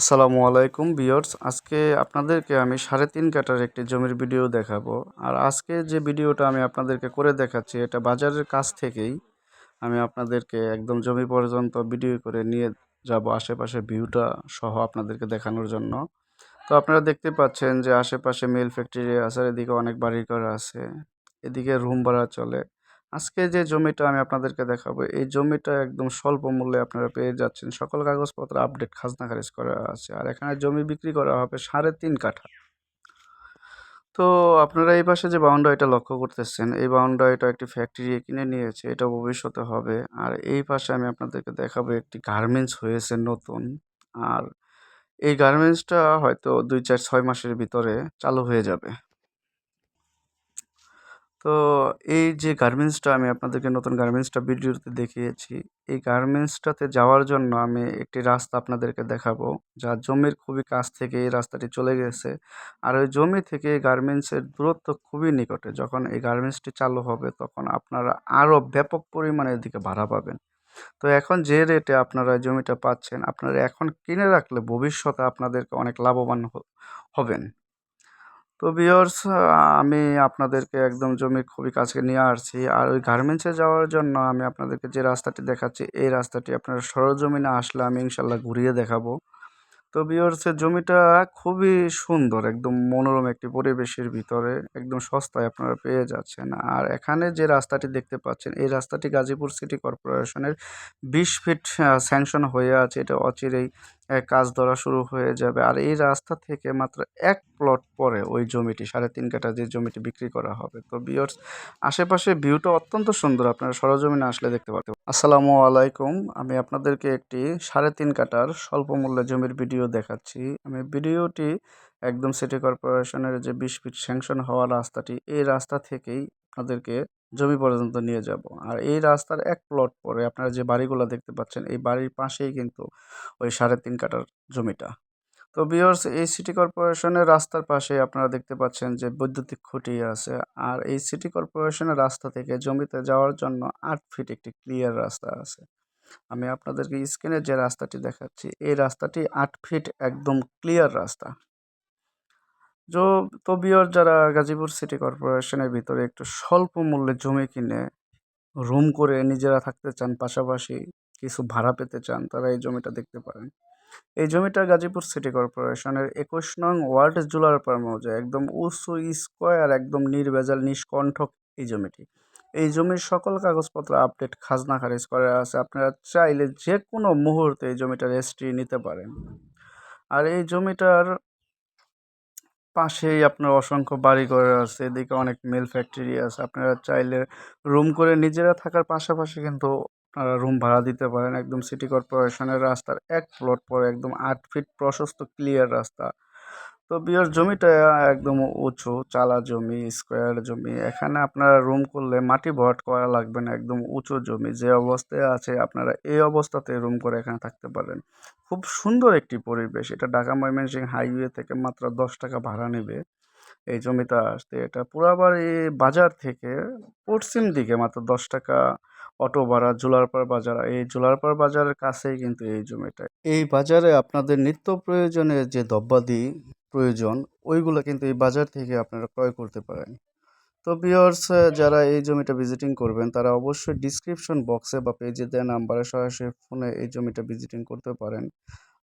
আসসালামু আলাইকুম বিয়র্স আজকে আপনাদেরকে আমি সাড়ে তিন কাটার একটি জমির ভিডিও দেখাবো। আর আজকে যে ভিডিওটা আমি আপনাদেরকে করে দেখাচ্ছি, এটা বাজারের কাছ থেকেই আমি আপনাদেরকে একদম জমি পর্যন্ত ভিডিও করে নিয়ে যাব আশেপাশে ভিউটা সহ আপনাদেরকে দেখানোর জন্য। তো আপনারা দেখতে পাচ্ছেন যে আশেপাশে মিল ফ্যাক্টরি আছে এদিকে অনেক বাড়িঘর আছে, এদিকে রুম ভাড়া চলে। আজকে যে জমিটা আমি আপনাদেরকে দেখাবো, এই জমিটা একদম স্বল্প মূল্যে আপনারা পেয়ে যাচ্ছেন। সকল কাগজপত্র আপডেট খাজনা খারিজ করা আছে। আর এখানে জমি বিক্রি করা হবে সাড়ে তিন কাঠা। তো আপনারা এই পাশে যে বাউন্ডারিটা লক্ষ্য করতেছেন, এই বাউন্ডারিটা একটি ফ্যাক্টরি কিনে নিয়েছে, এটা ভবিষ্যতে হবে। আর এই পাশে আমি আপনাদেরকে দেখাবো একটি গার্মেন্টস হয়েছে নতুন। আর এই গার্মেন্টসটা হয়তো দুই চার ছয় মাসের ভিতরে চালু হয়ে যাবে। তো এই যে গার্মেন্টসটা, আমি আপনাদেরকে নতুন গার্মেন্টসটা ভিডিওতে দেখিয়েছি। এই গার্মেন্টসটাতে যাওয়ার জন্য আমি একটি রাস্তা আপনাদেরকে দেখাবো, যা জমির খুবই কাছ থেকে এই রাস্তাটি চলে গেছে। আর ওই জমি থেকে এই গার্মেন্টসের দূরত্ব খুবই নিকটে। যখন এই গার্মেন্টসটি চালু হবে, তখন আপনারা আরও ব্যাপক পরিমাণে এদিকে ভাড়া পাবেন। তো এখন যে রেটে আপনারা জমিটা পাচ্ছেন, আপনারা এখন কিনে রাখলে ভবিষ্যতে আপনাদেরকে অনেক লাভবান হবেন। তো ভিউয়ার্স আমি আপনাদেরকে একদম জমির খুবই কাছে নিয়ে আসছি। আর ওই গার্মেন্টসে যাওয়ার জন্য আমি আপনাদেরকে যে রাস্তাটি দেখাচ্ছি, এই রাস্তাটি আপনারা সরজমিনে আসলে আমি ইনশাল্লাহ ঘুরিয়ে দেখাবো। তো ভিউয়ার্সের জমিটা খুবই সুন্দর, একদম মনোরম একটি পরিবেশের ভিতরে, একদম সস্তায় আপনারা পেয়ে যাচ্ছেন। আর এখানে যে রাস্তাটি দেখতে পাচ্ছেন, এই রাস্তাটি গাজীপুর সিটি কর্পোরেশনের বিশ ফিট স্যাংশন হয়ে আছে, এটা অচিরেই কাজ ধরা শুরু হয়ে যাবে। আর এই রাস্তা থেকে মাত্র এক প্লট পরে ওই জমিটি, সাড়ে তিন কাঠা যে জমিটি বিক্রি করা হবে। তো বিয়র্স আশেপাশে ভিউটা অত্যন্ত সুন্দর। আপনারা সরজমিনে আসলে দেখতে পারতে আসসালামু আলাইকুম। আমি আপনাদেরকে একটি সাড়ে তিন কাটার স্বল্প মূল্যে জমির ভিডিও দেখাচ্ছি। আমি ভিডিওটি একদম সিটি কর্পোরেশনের যে বিশ ফিট স্যাংশন হওয়া রাস্তাটি, এই রাস্তা থেকেই আপনাদেরকে জমি পর্যন্ত নিয়ে যাব। আর এই রাস্তার এক প্লট পরে আপনারা যে বাড়িগুলো দেখতে পাচ্ছেন, এই বাড়ির পাশেই কিন্তু ওই সাড়ে তিন কাটার জমিটা। তো বিয়ার্স এই সিটি কর্পোরেশনের রাস্তার পাশে আপনারা দেখতে পাচ্ছেন যে বৈদ্যুতিক খুঁটি আছে। আর এই সিটি কর্পোরেশনের রাস্তা থেকে জমিতে যাওয়ার জন্য আট ফিট একটি ক্লিয়ার রাস্তা আছে। আমি আপনাদেরকে স্ক্রিনে যে রাস্তাটি দেখাচ্ছি, এই রাস্তাটি আট ফিট একদম ক্লিয়ার রাস্তা। যো তো যারা গাজীপুর সিটি কর্পোরেশনের ভিতরে একটু স্বল্প মূল্যে জমি কিনে রুম করে নিজেরা থাকতে চান, পাশাপাশি কিছু ভাড়া পেতে চান, তারা এই জমিটা দেখতে পারেন। এই জমিটা গাজীপুর সিটি কর্পোরেশনের একুশ নং ওয়ার্ড জুলার পার মৌজা, একদম উঁচু স্কোয়ার একদম নির্ভেজাল, নিষ্কণ্ঠক এই জমিটি। এই জমির সকল কাগজপত্র আপডেট খাজনা খারিজ করা আছে, আপনারা চাইলে যে কোনো মুহূর্তে এই জমিটা রেজিস্ট্রি নিতে পারেন। আর এই জমিটার পাশেই আপনার অসংখ্য বাড়িঘর আছে, এদিকে অনেক মিল ফ্যাক্টরি আছে। আপনারা চাইলে রুম করে নিজেরা থাকার পাশাপাশি কিন্তু আপনারা রুম ভাড়া দিতে পারেন। একদম সিটি কর্পোরেশনের রাস্তার এক প্লট পরে একদম আট ফিট প্রশস্ত ক্লিয়ার রাস্তা। তো বিয়ার জমিটা একদম উঁচু, চালা জমি, স্কোয়ার জমি। এখানে আপনারা রুম করলে মাটি ভরাট করা লাগবে না, একদম উঁচু জমি। যে অবস্থায় আছে, আপনারা এই অবস্থাতে রুম করে এখানে থাকতে পারেন। খুব সুন্দর একটি পরিবেশ। এটা ঢাকা ময়মনসিং হাইওয়ে থেকে মাত্র দশ টাকা ভাড়া নেবে। এই জমিটা আসতে। এটা পুরাবাড়ি বাজার থেকে পশ্চিম দিকে মাত্র দশ টাকা অটো ভাড়া, জোলারপাড় বাজার। এই জোলারপাড় বাজারের কাছেই কিন্তু এই জমিটা। এই বাজারে আপনাদের নিত্য প্রয়োজনের যে দ্রব্যাদি প্রয়োজন, ওইগুলো কিন্তু এই বাজার থেকে আপনারা ক্রয় করতে পারেন। তো বিয়ার্স যারা এই জমিটা ভিজিটিং করবেন, তারা অবশ্যই ডিসক্রিপশন বক্সে বা পেজে দেওয়া নাম্বারে সরাসরি ফোনে এই জমিটা ভিজিটিং করতে পারেন।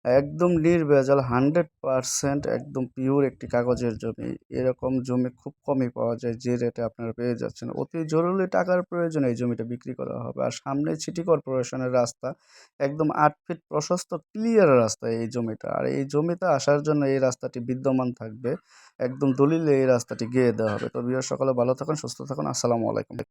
একদম নির্ভেজাল, হান্ড্রেড পারসেন্ট একদম পিওর একটি কাগজের জমি। এরকম জমি খুব কমই পাওয়া যায়, যে রেটে আপনারা পেয়ে যাচ্ছেন। অতি জরুরি টাকার প্রয়োজনে এই জমিটা বিক্রি করা হবে। আর সামনে সিটি কর্পোরেশনের রাস্তা, একদম আট ফিট প্রশস্ত ক্লিয়ার রাস্তা এই জমিটা। আর এই জমিতে আসার জন্য এই রাস্তাটি বিদ্যমান থাকবে। একদম দলিলে এই রাস্তাটি গিয়ে দেওয়া হবে। তো সকালে ভালো থাকুন, সুস্থ থাকুন। আসসালামু আলাইকুম।